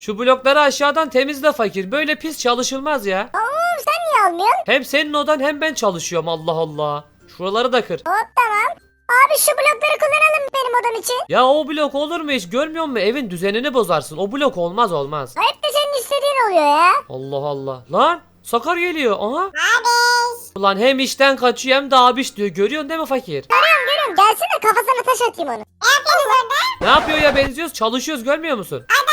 Şu blokları aşağıdan temizle fakir. Böyle pis çalışılmaz ya. Oğlum sen niye almıyorsun? Hem senin odan hem ben çalışıyorum Allah Allah. Şuraları da kır. Hop tamam. Abi şu blokları kullanalım benim odam için. Ya o blok olur mu hiç görmüyor musun? Evin düzenini bozarsın. O blok olmaz olmaz. Hep de senin istediğin oluyor ya. Allah Allah. Lan Sakar geliyor. Aha. Abiş. Ulan hem işten kaçıyor hem de abiş diyor. Görüyorsun değil mi fakir? Görüyorum gelsene kafasına taş atayım onu. Ne yapıyorsunuz orada? Ne yapıyor ya benziyoruz? Çalışıyoruz görmüyor musun? Aşağı.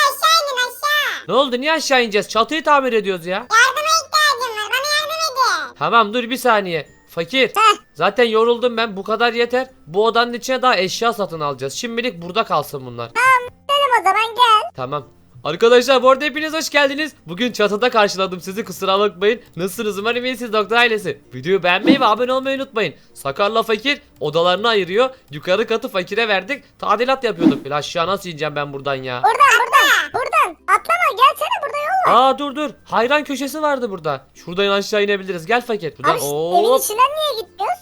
Ne oldu? Niye aşağı ineceğiz? Çatıyı tamir ediyoruz ya. Yardıma ihtiyacım var. Bana yardım edin. Tamam dur bir saniye. Fakir. Heh. Zaten yoruldum ben. Bu kadar yeter. Bu odanın içine daha eşya satın alacağız. Şimdilik burada kalsın bunlar. Dedim o zaman gel. Tamam. Arkadaşlar bu arada hepiniz hoş geldiniz. Bugün çatıda karşıladım sizi kusura bakmayın. Nasılsınız umarım iyisiniz doktor ailesi. Videoyu beğenmeyi ve abone olmayı unutmayın. Sakarla fakir odalarını ayırıyor. Yukarı katı fakire verdik. Tadilat yapıyorduk. Bir aşağı nasıl ineceğim ben buradan ya? Buradan buradan buradan. Atlama gelsene burada yol var. Aa dur dur. Hayran köşesi vardı burada. Şuradan aşağı inebiliriz. Gel fakir. Buradan Abi şu evin hop. içinden niye gitmiyoruz?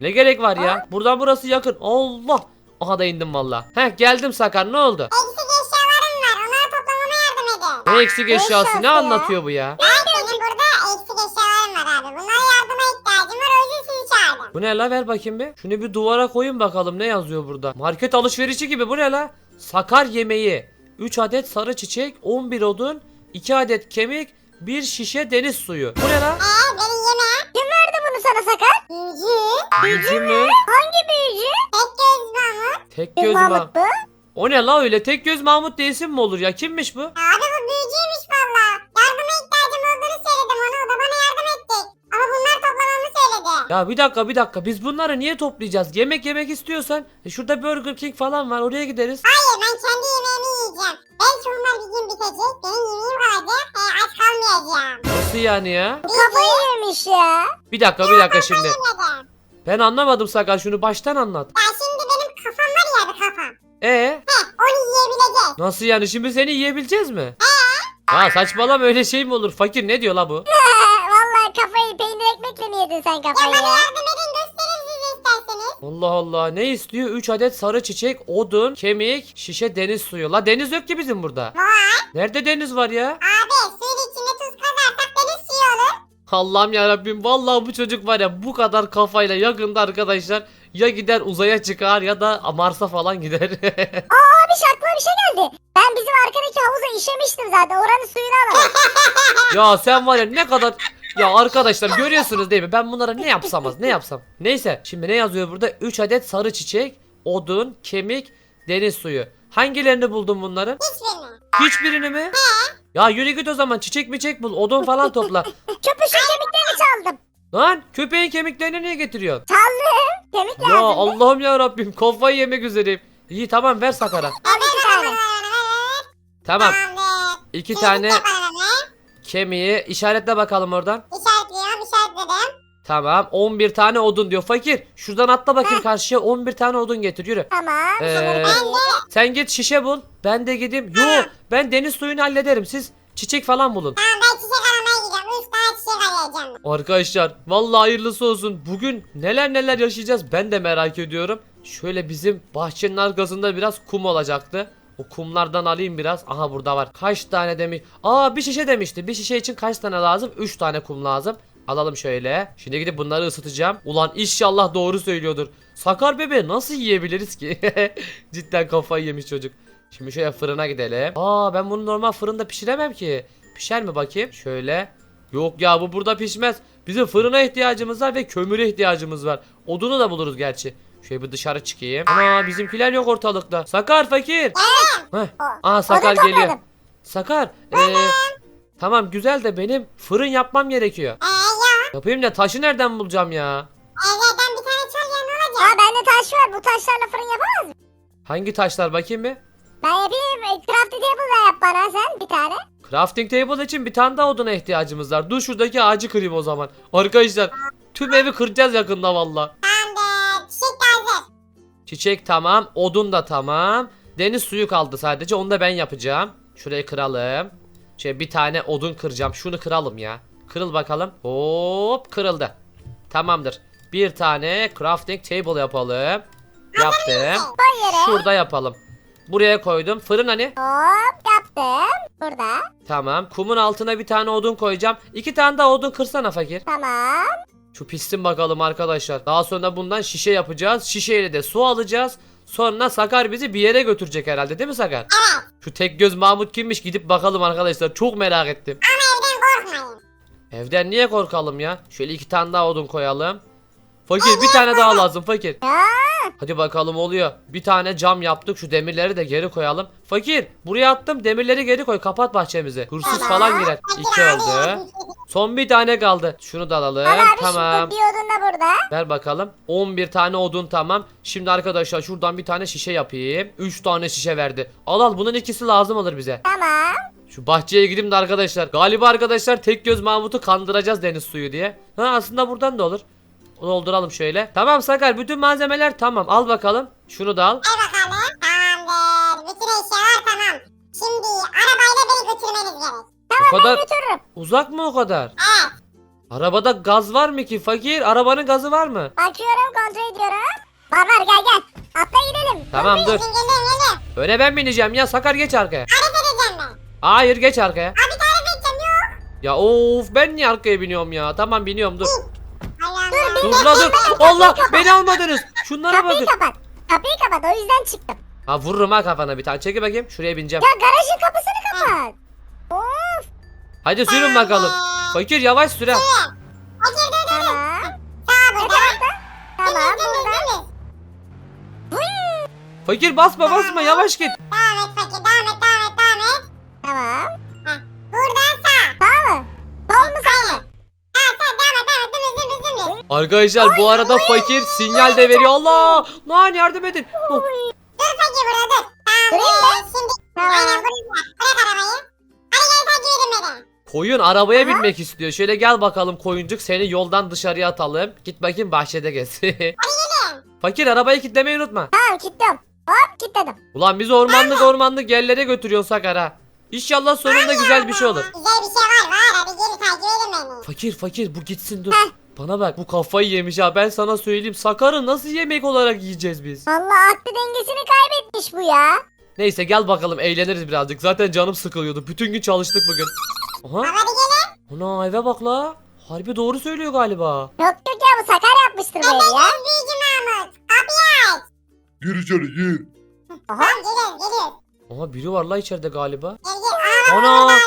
Ne gerek var ya? Buradan burası yakın. Allah. Aha da indim valla. Heh geldim Sakar ne oldu? Eksik eşyalarım var. Onları toplamama yardım edin. Ne eksik eşyası ne anlatıyor bu ya? Benim burada eksik eşyalarım var abi. Bunlara yardıma ihtiyacım var. O yüzden sizi çağırdım. Bu ne la ver bakayım bir. Şunu bir duvara koyun bakalım ne yazıyor burada. Market alışverişi gibi bu ne la? Sakar yemeği. 3 adet sarı çiçek, 11 odun, 2 adet kemik, 1 şişe deniz suyu. Bu ne la? Eee benim yemeğim. Kim verdi bunu sana Sakar? Büyücü. Büyücü mü? Hangi büyücü? Tek göz mamut. Tek Göz Mahmut Mahmut. bu. O ne la öyle? Tek göz Mahmut diye isim mi olur ya? Kimmiş bu? Abi bu büyücüymüş valla. Yardıma ihtiyacım olduğunu söyledim ona. O da bana yardım etti. Ama bunlar toplamamı söyledi. Ya bir dakika bir dakika biz bunları niye toplayacağız? Yemek yemek istiyorsan e şurada Burger King falan var oraya gideriz. Hayır ben kendi yemeğimi Belki onlar bir gün bitecek. Benim yemeğim kalacak. E, aç kalmayacağım. Nasıl yani ya? Kafayı yemiş ya. Bir dakika bir dakika şimdi. Yemedim. Ben anlamadım Sakar şunu baştan anlat. Ya şimdi benim kafam var ya bir kafam. E Heh onu yiyebileceğiz. nasıl yani şimdi seni yiyebileceğiz mi? Ya saçmalama öyle şey mi olur? Fakir ne diyor la bu? Vallahi kafayı peynir ekmekle mi yedin sen Ya kafayı bana ya? yardım Allah Allah ne istiyor? 3 adet sarı çiçek, odun, kemik, şişe deniz suyu. La deniz yok ki bizim burada. Vay. Nerede deniz var ya? Abi suyun içinde tuz kazarsak deniz suyu olur. Allah'ım ya Rabbim vallahi bu çocuk var ya bu kadar kafayla yakında arkadaşlar ya gider uzaya çıkar ya da Mars'a falan gider. Abi aklıma bir şey geldi. Ben bizim arkadaki havuza işemiştim zaten. Oranın suyunu alalım. ya sen var ya ne kadar ya arkadaşlar görüyorsunuz değil mi? Ben bunlara ne yapsam az ne yapsam. Neyse şimdi ne yazıyor burada? 3 adet sarı çiçek, odun, kemik, deniz suyu. Hangilerini buldun bunların? Hiçbirini. Hiçbirini mi? Ya yürü git o zaman çiçek miçek bul odun falan topla. Köpüşün kemiklerini çaldım. Lan köpeğin kemiklerini niye getiriyorsun? Çaldım. Kemik lazım. Ya Allah'ım ya Rabbim kafayı yemek üzereyim. İyi tamam ver Sakar'a. Al iki tane. Tamam iki tane. Kemiği işaretle bakalım oradan. İşaretliyorum işaretledim. Tamam 11 tane odun diyor. Fakir şuradan atla bakayım karşıya 11 tane odun getir yürü. Tamam. Ee, Bunları ben de. Sen git şişe bul. Ben de gideyim. Yo ben deniz suyunu hallederim. Siz çiçek falan bulun. Tamam ben çiçek aramaya gidiyorum. Üç tane çiçek arayacağım. Arkadaşlar vallahi hayırlısı olsun. Bugün neler neler yaşayacağız ben de merak ediyorum. Şöyle bizim bahçenin arkasında biraz kum olacaktı. O kumlardan alayım biraz. Aha burada var. Kaç tane demiş. Aa bir şişe demişti. Bir şişe için kaç tane lazım? 3 tane kum lazım. Alalım şöyle. Şimdi gidip bunları ısıtacağım. Ulan inşallah doğru söylüyordur. Sakar bebe nasıl yiyebiliriz ki? Cidden kafayı yemiş çocuk. Şimdi şöyle fırına gidelim. Aa ben bunu normal fırında pişiremem ki. Pişer mi bakayım? Şöyle. Yok ya bu burada pişmez. Bizim fırına ihtiyacımız var ve kömüre ihtiyacımız var. Odunu da buluruz gerçi. Şöyle bir dışarı çıkayım. Ana bizimkiler yok ortalıkta. Sakar fakir. Heh. Aha Sakar geliyor. topladım. Sakar. ee, tamam güzel de benim fırın yapmam gerekiyor. Ya. Yapayım da taşı nereden bulacağım ya? Evden bir tane çay ya ne olacak? Aa bende taş var. Bu taşlarla fırın yapamaz mı? Hangi taşlar bakayım bir? Ben yapayım. E, Crafty table da yap bana sen bir tane. Crafting table için bir tane daha oduna ihtiyacımız var. Dur şuradaki ağacı kırayım o zaman. Arkadaşlar tüm evi kıracağız yakında valla. Çiçek tamam, odun da tamam. Deniz suyu kaldı sadece. Onu da ben yapacağım. Şurayı kıralım. Şey bir tane odun kıracağım. Şunu kıralım ya. Kırıl bakalım. Hop kırıldı. Tamamdır. Bir tane crafting table yapalım. Yaptım. Şurada yapalım. Buraya koydum. Fırın hani? Hop yaptım. Burada. Tamam. Kumun altına bir tane odun koyacağım. İki tane daha odun kırsana fakir. Tamam. Şu pissin bakalım arkadaşlar. Daha sonra bundan şişe yapacağız. Şişeyle de su alacağız. Sonra Sakar bizi bir yere götürecek herhalde değil mi Sakar? Evet. Şu tek göz Mahmut kimmiş gidip bakalım arkadaşlar. Çok merak ettim. Ama evden korkmayın. Evden niye korkalım ya? Şöyle iki tane daha odun koyalım. Fakir bir tane daha lazım fakir. Hadi bakalım oluyor. Bir tane cam yaptık. Şu demirleri de geri koyalım. Fakir buraya attım. Demirleri geri koy. Kapat bahçemizi. Hırsız falan girer. İki oldu. Son bir tane kaldı. Şunu da alalım. Al abi Tamam. bir odun da burada. Ver bakalım. 11 tane odun tamam. Şimdi arkadaşlar şuradan bir tane şişe yapayım. 3 tane şişe verdi. Al al bunun ikisi lazım olur bize. Tamam. Şu bahçeye gideyim de arkadaşlar. Galiba arkadaşlar tek göz Mahmut'u kandıracağız deniz suyu diye. Ha aslında buradan da olur. Dolduralım şöyle. Tamam Sakar bütün malzemeler tamam. Al bakalım. Şunu da al. Ver bakalım. Tamamdır. Bütün eşyalar tamam. Şimdi arabayla beni götürmeniz gerek. O kadar Götürürüm. uzak mı o kadar? Evet. Arabada gaz var mı ki fakir? Arabanın gazı var mı? Bakıyorum kontrol ediyorum. Var var gel gel. Atla gidelim. Tamam dur. Geliyorum geliyorum. Öne ben bineceğim ya. Sakar geç arkaya. Hareket edeceğim ben. Hayır geç arkaya. Abi tarif edeceğim yok. Ya of ben niye arkaya biniyorum ya? Tamam biniyorum dur. Allah'ım. Dur la dur. Allah beni almadınız. Şunlara Kapıyı bakın. kapat. Kapıyı kapat o yüzden çıktım. Ha vururum ha kafana bir tane. Çekil bakayım. Şuraya bineceğim. Ya garajın kapısını kapat. Of. Hadi sürün bakalım. Fakir yavaş süre. Tamam. Tamam burada. Fakir basma basma yavaş git. Arkadaşlar bu arada fakir sinyal de veriyor. Allah! Lan yardım edin. Oh, Dur fakir burada dur. Durayım Tamam. Şimdi Tamam. aynen buraya. Bırak arabayı. Hadi gel takip edin beni. Koyun arabaya binmek istiyor. Şöyle gel bakalım koyuncuk seni yoldan dışarıya atalım. Git bakayım bahçede gez. Gelin. fakir arabayı kilitlemeyi unutma. Tamam kilitliyorum. Hop kilitledim. Ulan biz ormanlık ormanlık yerlere götürüyorsun Sakar ha. İnşallah sonunda güzel bir şey olur. Güzel bir şey var var. Hadi geri takip edin beni. Fakir fakir bu gitsin dur. Heh. Bana bak bu kafayı yemiş ha ben sana söyleyeyim. Sakar'ı nasıl yemek olarak yiyeceğiz biz? Vallahi aklı dengesini kaybetmiş bu ya. Neyse gel bakalım eğleniriz birazcık. Zaten canım sıkılıyordu. Bütün gün çalıştık bugün. Aha. Hadi gelin. Ana eve bak la. Harbi doğru söylüyor galiba. Yok yok ya bu Sakar yapmıştır bu evi ya. Gel büyücü Mahmut. Kapıyı aç. Gir içeri gir. Tamam geliyoruz geliyoruz. Aha biri var la içeride galiba. Gel gel. Ana. mavi.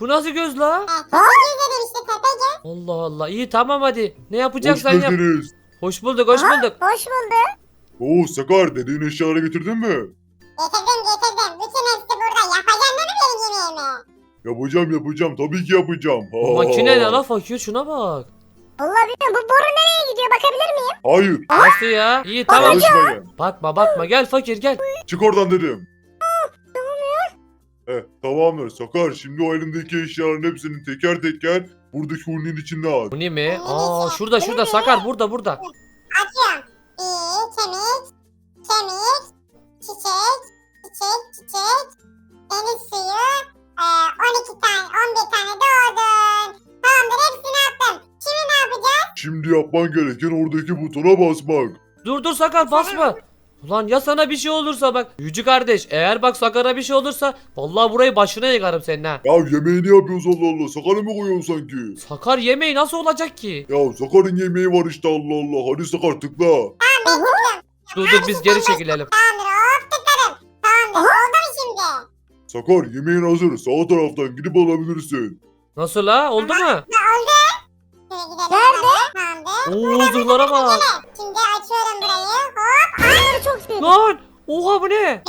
Bu nasıl göz la? Evet, Tepe dedim işte tepe gel. Allah Allah. İyi tamam hadi. Ne Hoş yapacaksan yap. geldiniz. Hoş bulduk hoş bulduk. Hoş bulduk. Oo Sakar dediğin eşyaları getirdin mi? Getirdim getirdim. Bütün hepsi burada. Yapacaksın değil mi benim yemeğimi? Yapacağım yapacağım tabii ki yapacağım. Bu makine ne la fakir şuna bak. Vallahi bilmiyorum bu boru nereye gidiyor bakabilir miyim? Hayır Nasıl ya? İyi tamam. Bakma bakma gel fakir gel. Çık oradan dedim. Eh tamamdır Sakar şimdi o elindeki eşyaların hepsini teker teker buradaki hurnin içinde at. Bu ne mi? Aa şurada şurada Sakar burada burada. Açıyorum. Bir kemik. Kemik. Çiçek. Çiçek. Çiçek. Deniz suyu. Ee, 12 tane 11 tane de odun. Tamamdır hepsini attım. Şimdi ne yapacağız? Şimdi yapman gereken oradaki butona basmak. Dur dur Sakar basma. Ulan ya sana bir şey olursa bak. Yücü kardeş eğer bak Sakar'a bir şey olursa vallahi burayı başına yıkarım senin ha. Ya yemeğini yapıyoruz Allah Allah. Sakar'ı mı koyuyorsun sanki? Sakar yemeği nasıl olacak ki? Ya Sakar'ın yemeği var işte Allah Allah. Hadi Sakar tıkla. Tamam ben tıkladım. Dur dur biz geri çekilelim. Tamamdır hop tıkladım. Tamamdır oldu mu şimdi? Sakar yemeğin hazır. Sağ taraftan gidip alabilirsin. Nasıl la? Oldu mu? Ne oldu? Şöyle gidelim. Nerede? Tamamdır. Oo zırhlara bak. Şimdi Lan! Oha bu ne?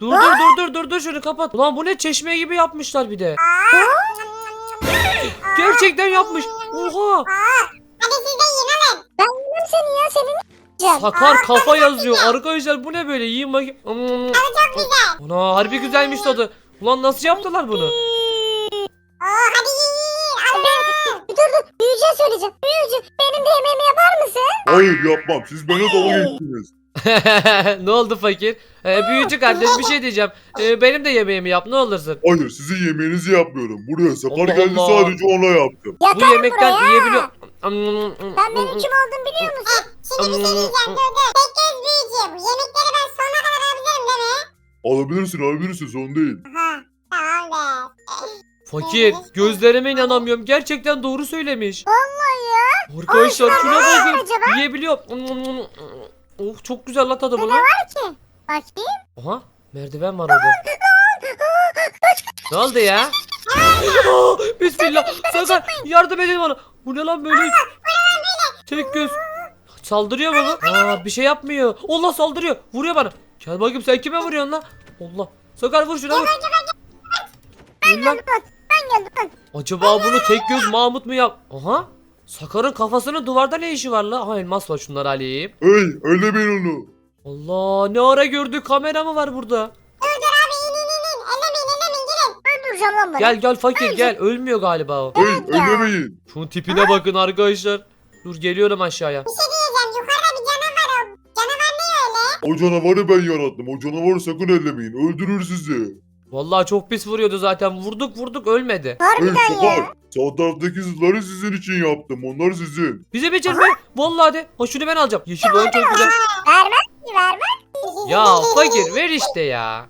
Dur dur dur dur dur dur şunu kapat. Ulan bu ne çeşme gibi yapmışlar bir de. Gerçekten yapmış. Oha! Hadi siz de yiyin alın. Ben yedim seni ya senin yiyeceğim. Sakar kafa yazıyor. Arkadaşlar bu ne böyle? Yiyin bakayım. Hmm. Çok güzel. Ana harbi güzelmiş tadı. Ulan nasıl yaptılar bunu? Oo hadi yiyin. Dur büyücüye söyleyeceğim. Büyücü benim de yemeğimi yapar mısın? Hayır yapmam. Siz bana dalga geçtiniz. ne oldu fakir? Ee, büyücü kardeş bir şey diyeceğim. Ee, benim de yemeğimi yap ne olursun. Hayır sizin yemeğinizi yapmıyorum. Buraya Allah geldi Allah. sadece ona yaptım. Bu Yeter yemekten buraya. yiyebiliyor. Sen benim kim olduğumu biliyor musun? Şimdi bir şey diyeceğim dur dur. Büyücü. Bu yemekleri ben sonuna kadar alabilirim değil mi? Alabilirsin alabilirsin sorun değil. Fakir gözlerime inanamıyorum. Gerçekten doğru söylemiş. Vallahi ya. Arkadaşlar şuna ne bakın. acaba? Yiyebiliyor. Oh çok güzel la tadı Ne bunu. var ki? Bakayım. Aha merdiven var orada. ne oldu ya? Aa, Bismillah. Sakar yardım edin bana. Bu ne lan böyle? Tek göz. Saldırıyor bu? Aa bir şey yapmıyor. Allah saldırıyor. Vuruyor bana. Gel bakayım sen kime vuruyorsun lan? Allah. Sakar vur şuna vur. Vur lan. Ben geldim ben. Acaba bunu tek göz Mahmut mu yap? Aha. Sakar'ın kafasının duvarda ne işi var la? Aha elmas var şunları alayım. Hey ellemeyin onu. Allah ne ara gördü kamera mı var burada? Dur abi in in in in. Ellemeyin ellemeyin gelin. Öldüreceğim lan bunu. Gel gel fakir gel ölmüyor galiba o. Hey ellemeyin. Şunun tipine bakın arkadaşlar. Dur geliyorum aşağıya. Bir şey diyeceğim. Yukarıda bir canavar o. Canavar ne öyle? O canavarı ben yarattım. O canavarı sakın ellemeyin. Öldürür sizi. Vallahi çok pis vuruyordu zaten. Vurduk vurduk ölmedi. Hey Harbiden Sakar. ya. Sağ taraftaki zırhları sizin için yaptım. Onlar sizin. Bize bir mi? Vallahi de. Ha şunu ben alacağım. Yeşil olan çok güzel. Vermez mi vermez? Ya fakir ver işte ya.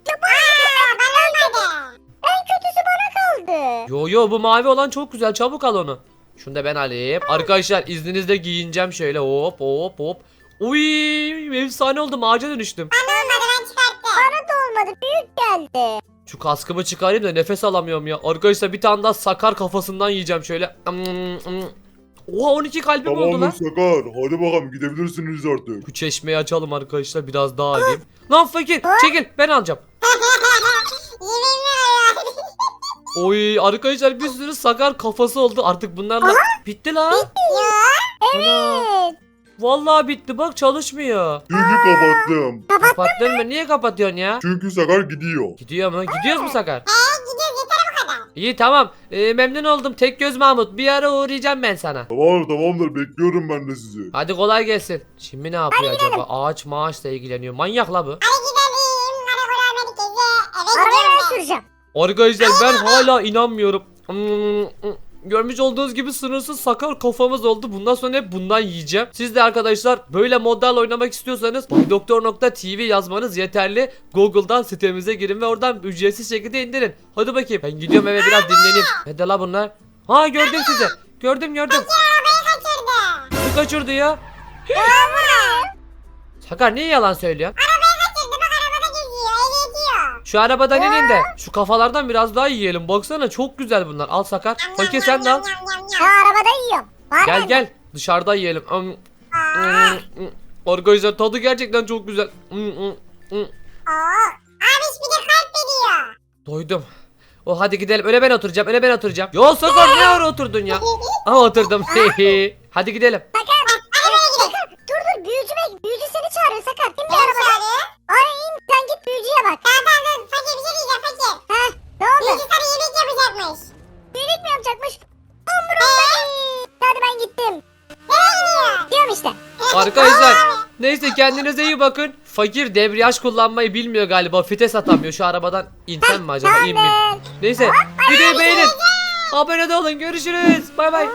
En kötüsü bana kaldı. Yo yo bu mavi olan çok güzel. Çabuk al onu. Şunu da ben alayım. Arkadaşlar izninizle giyineceğim şöyle hop hop hop. Uy efsane oldum ağaca dönüştüm. Ben olmadı ben çıkarttım. Bana da olmadı. Büyük geldi. Şu kaskımı çıkarayım da nefes alamıyorum ya. Arkadaşlar bir tane daha sakar kafasından yiyeceğim şöyle. Oha 12 kalbim oldu Tamamdır lan. Sakar. Hadi bakalım gidebilirsiniz artık. Bu çeşmeyi açalım arkadaşlar biraz daha alayım. Lan fakir çekil ben alacağım. Oy arkadaşlar bir sürü sakar kafası oldu. Artık bunlarla bitti lan. Yok. Ana, Evet. Vallahi bitti bak çalışmıyor. Çünkü kapattım. Kapattın mı? Niye kapatıyorsun ya? Çünkü Sakar gidiyor. Gidiyor mu? Gidiyoruz mu sakar? He gidiyoruz yeter bu kadar. İyi tamam. Ee, memnun oldum. Tek göz Mahmut. Bir ara uğrayacağım ben sana. Tamamdır tamamdır bekliyorum ben de sizi. Hadi kolay gelsin. Şimdi ne yapıyor acaba? Ağaç maaşla ilgileniyor. Manyak la bu. Hadi gidelim. Karakol merkeze. Eve Arabayı gidiyorum ben ben. süreceğim. Arkadaşlar ben hala inanmıyorum. Hmm, Görmüş olduğunuz gibi sınırsız sakar kafamız oldu. Bundan sonra hep bundan yiyeceğim. Siz de arkadaşlar böyle modlarla oynamak istiyorsanız doktor.tv yazmanız yeterli. Google'dan sitemize girin ve oradan ücretsiz şekilde indirin. Hadi bakayım. Ben gidiyorum eve biraz dinleneyim. Hadi la bunlar. Ha gördüm sizi. Gördüm gördüm. Kim kaçırdı ya? Sakar niye yalan söylüyorsun? Şu arabadan inin de şu kafalardan biraz daha yiyelim. Baksana çok güzel bunlar. Al Sakar. Fakir sen de al. Ha arabada yiyorum. Var Gel mı? gel dışarıda yiyelim. Hmm, Aa, hmm. Arkadaşlar tadı gerçekten çok güzel. Hmm, hmm, hmm. Bir de kalp veriyor. Doydum. O hadi gidelim. Öyle ben oturacağım. Öyle ben oturacağım. Yo Sakar ne ara oturdun ya? Aha oturdum. hadi gidelim. Sakar. Evet, Sakar. Dur dur büyücü bey. Büyücü seni çağırıyor Sakar. Kim bir arabada? Ay sen git büyücüye bak. Tamam tamam dur. Fakir bir şey diyeceğim fakir. Heh ne oldu? Büyücü sana yemek yapacakmış. Büyülük mü yapacakmış? Umurumda değil. Hadi ben gittim. Nereye gidiyor? Diyorum işte. Arkadaşlar neyse kendinize iyi bakın. Fakir debriyaj kullanmayı bilmiyor galiba. Fites atamıyor. Şu arabadan insem mi acaba? İn bin. Tamam. Neyse videoyu beğenin. Abone de olun. Görüşürüz. Bay bay.